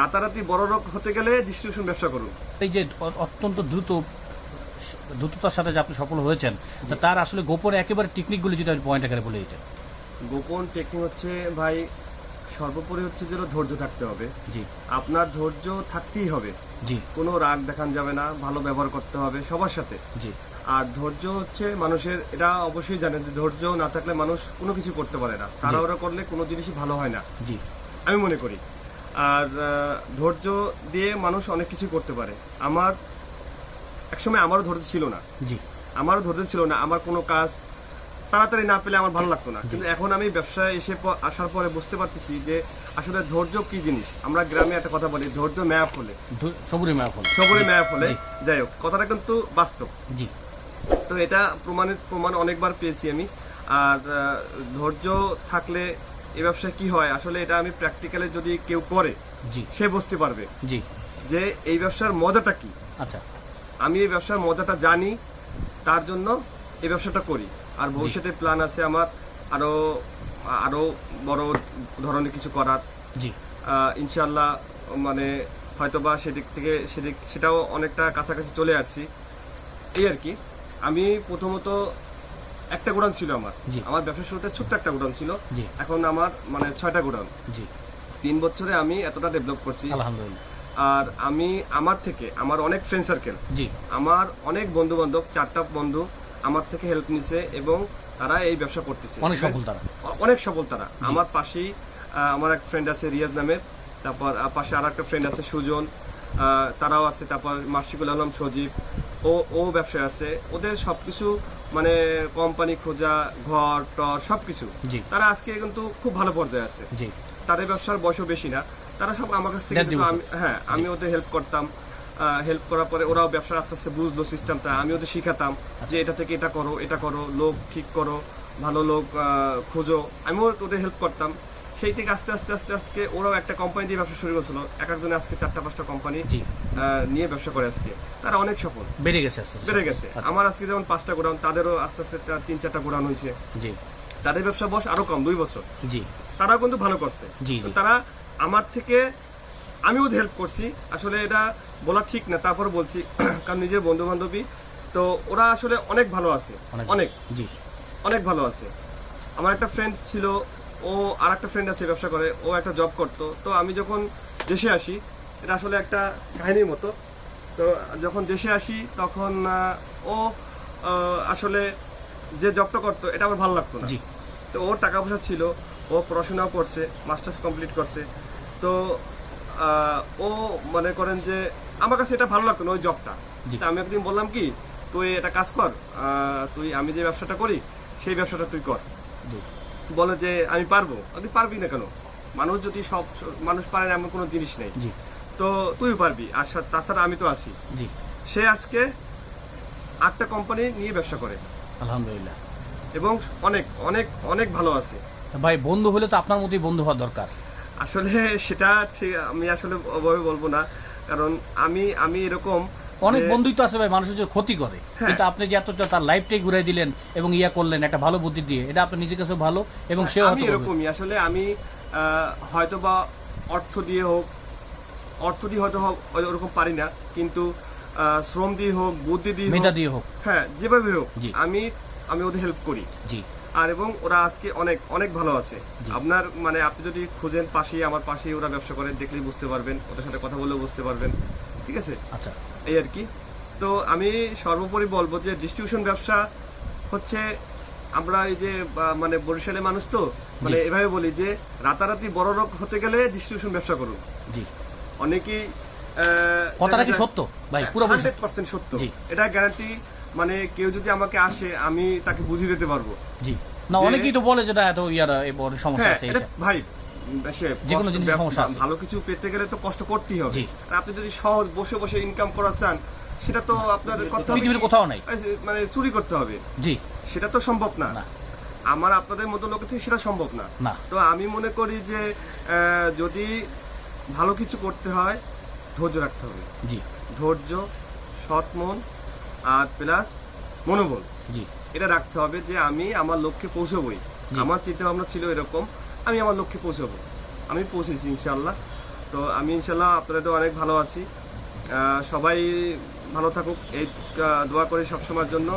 রাতারাতি বড় লোক হতে গেলে ডিস্ট্রিবিউশন ব্যবসা করুন। এই যে অত্যন্ত দ্রুত দ্রুততার সাথে যে আপনি সফল হয়েছেন তার আসলে গোপনে একেবারে টেকনিকগুলি যদি আপনি পয়েন্ট আকারে বলে দিতেন। গোপন টেকনিক হচ্ছে ভাই সর্বোপরি হচ্ছে যেন ধৈর্য থাকতে হবে। জি। আপনার ধৈর্য থাকতেই হবে। জি। কোনো রাগ দেখান যাবে না ভালো ব্যবহার করতে হবে সবার সাথে। জি। আর ধৈর্য হচ্ছে মানুষের এটা অবশ্যই জানেন যে ধৈর্য না থাকলে মানুষ কোনো কিছু করতে পারে না। তাড়াহুড়ো করলে কোনো জিনিসই ভালো হয় না। জি। আমি মনে করি। আর ধৈর্য দিয়ে মানুষ অনেক কিছু করতে পারে। আমার একসময় আমারও ধৈর্য ছিল না। জি। আমারও ধৈর্য ছিল না আমার কোনো কাজ তাড়াতাড়ি না পেলে আমার ভালো লাগতো না। কিন্তু এখন আমি ব্যবসায় এসে আসার পরে বুঝতে পারতেছি যে আসলে ধৈর্য কি জিনিস? আমরা গ্রামে একটা কথা বলি ধৈর্য ম্যাপ হলে। সবুরি মায়া ফল সবরে ম্যাপ হলে। যাই হোক কথাটা কিন্তু বাস্তব। জি। তো এটা প্রমাণিত প্রমাণ অনেকবার পেয়েছি আমি। আর ধৈর্য থাকলে এই ব্যবসায় কি হয়? আসলে এটা আমি প্র্যাকটিক্যালি যদি কেউ করে জি। সে বুঝতে পারবে জি। যে এই ব্যবসার মজাটা কি। আচ্ছা। আমি এই ব্যবসার মজাটা জানি তার জন্য এই ব্যবসাটা করি। আর ভবিষ্যতে প্ল্যান আছে আমার আরও আরও বড় ধরনের কিছু করার। জি। ইনশাল্লাহ মানে হয়তোবা সেদিক থেকে সেদিক সেটাও অনেকটা কাছাকাছি চলে আসছি। এই আর কি। আমি প্রথমত একটা গোডাউন ছিল আমার। আমার ব্যবসা শুরুতে ছোট্ট একটা গোডাউন ছিল। এখন আমার মানে ছয়টা গোডাউন। জি। তিন বছরে আমি এতটা ডেভেলপ করছি। আলহামদুলিল্লাহ। আর আমি আমার থেকে আমার অনেক ফ্রেন্ড সার্কেল জি। আমার অনেক বন্ধু বান্ধব চারটা বন্ধু আমার থেকে হেল্প নিছে এবং তারা এই ব্যবসা করতেছে। অনেক সফল তারা। অনেক সফল তারা। আমার পাশেই আমার এক ফ্রেন্ড আছে রিয়াজ নামের। তারপর পাশে আর একটা ফ্রেন্ড আছে সুজন। তারাও আছে। তারপর মার্শিকুল আলম সজীব। ও ও ব্যবসায় আছে। ওদের সবকিছু মানে কোম্পানি খোঁজা ঘর টর সবকিছু। তারা আজকে কিন্তু খুব ভালো পর্যায়ে আছে। তাদের ব্যবসার বয়সও বেশি না। তারা সব আমার কাছ থেকে কিন্তু হ্যাঁ আমি ওদের হেল্প করতাম। হেল্প করার পরে ওরাও ব্যবসা আস্তে আস্তে বুঝলো সিস্টেমটা আমি ওদের শিখাতাম যে এটা থেকে এটা করো এটা করো লোক ঠিক করো ভালো লোক খোঁজো। আমিও ওদের হেল্প করতাম। সেই থেকে আস্তে আস্তে আস্তে আস্তে ওরাও একটা কোম্পানি দিয়ে ব্যবসা শুরু করেছিল। এক একজনে আজকে চারটা পাঁচটা কোম্পানি নিয়ে ব্যবসা করে আজকে। তারা অনেক সফল। বেড়ে গেছে। বেড়ে গেছে। আচ্ছা, আমার আজকে যেমন পাঁচটা গোডাউন তাদেরও আস্তে আস্তে তিন চারটা গোডাউন হয়েছে। জি। তাদের ব্যবসা বয়স আরও কম দুই বছর। জি। তারাও কিন্তু ভালো করছে। জি, তারা আমার থেকে আমিও হেল্প করছি। আসলে এটা বলা ঠিক না তারপর বলছি। কারণ নিজের বন্ধু বান্ধবী তো ওরা আসলে অনেক ভালো আছে। অনেক অনেক। জি। অনেক ভালো আছে। আমার একটা ফ্রেন্ড ছিল ও আর একটা ফ্রেন্ড আছে ব্যবসা করে ও একটা জব করতো। তো আমি যখন দেশে আসি এটা আসলে একটা কাহিনীর মতো। তো যখন দেশে আসি তখন ও আসলে যে জবটা করতো এটা আমার ভালো লাগতো না। জি। তো ওর টাকা পয়সা ছিল ও পড়াশোনাও করছে মাস্টার্স কমপ্লিট করছে। তো ও মনে করেন যে আমার কাছে এটা ভালো লাগতো না ওই জবটা। তা আমি একদিন বললাম কি তুই এটা কাজ কর তুই আমি যে ব্যবসাটা করি সেই ব্যবসাটা তুই কর। বলে যে আমি পারব। আমি পারবি না কেন? মানুষ যদি সব মানুষ পারে না এমন কোনো জিনিস নেই। জি। তো তুই পারবি। আর তাছাড়া আমি তো আছি। জি। সে আজকে আটটা কোম্পানি নিয়ে ব্যবসা করে। আলহামদুলিল্লাহ। এবং অনেক অনেক অনেক ভালো আছে। ভাই বন্ধু হলে তো আপনার মতোই বন্ধু হওয়া দরকার। আসলে সেটা ঠিক আমি আসলে ওভাবে বলব না। কারণ আমি আমি এরকম অনেক বন্ধুই তো আছে ভাই মানুষের যে ক্ষতি করে। হ্যাঁ। কিন্তু আপনি যে এতটা তার লাইফটাই ঘুরাই দিলেন এবং ইয়া করলেন একটা ভালো বুদ্ধি দিয়ে এটা আপনার নিজের কাছে ভালো এবং সেও আমি এরকমই। আসলে আমি হয়তো বা অর্থ দিয়ে হোক অর্থ দিয়ে হয়তো হোক ওরকম পারি না কিন্তু শ্রম দিয়ে হোক বুদ্ধি দিয়ে হোক দিয়ে হোক। হ্যাঁ যেভাবে হোক আমি আমি ওদের হেল্প করি। জি। আর এবং ওরা আজকে অনেক অনেক ভালো আছে। আপনার মানে আপনি যদি খুঁজেন পাশেই আমার পাশেই ওরা ব্যবসা করে দেখলেই বুঝতে পারবেন ওদের সাথে কথা বললেও বুঝতে পারবেন। ঠিক আছে? আচ্ছা। এই আর কি। তো আমি সর্বোপরি বলব যে ডিস্ট্রিবিউশন ব্যবসা হচ্ছে আমরা এই যে মানে বরিশালের মানুষ তো মানে এভাবে বলি যে রাতারাতি বড় লোক হতে গেলে ডিস্ট্রিবিউশন ব্যবসা করুন। জি। অনেকেই কথাটা কি সত্য? ভাই। হান্ড্রেড পার্সেন্ট সত্য। জি। এটা গ্যারান্টি মানে কেউ যদি আমাকে আসে আমি তাকে বুঝিয়ে দিতে পারব। জি। না অনেকেই তো বলে যেটা এত ইয়ার সমস্যা হ্যাঁ আছে এটা ভাই ভালো কিছু পেতে গেলে তো কষ্ট করতেই হবে। আর আপনি যদি সহজ বসে বসে ইনকাম করা চান সেটা তো হবে পৃথিবীর কোথাও নাই। মানে চুরি করতে হবে। জি। সেটা তো সম্ভব না। আমার আপনাদের মতো লোকের থেকে সেটা সম্ভব না। তো আমি মনে করি যে আহ, যদি ভালো কিছু করতে হয় ধৈর্য রাখতে হবে। জি। ধৈর্য সৎ মন আর প্লাস মনোবল। জি। এটা রাখতে হবে যে আমি আমার লক্ষ্যে পৌঁছবই। আমার চিন্তা ভাবনা ছিল এরকম। আমি আমার লক্ষ্যে পৌঁছাবো। আমি পৌঁছেছি ইনশাল্লাহ তো আমি ইনশাল্লাহ আপনাদের তো অনেক ভালো আছি। সবাই ভালো থাকুক। এই দোয়া করি সবসময়ের জন্য।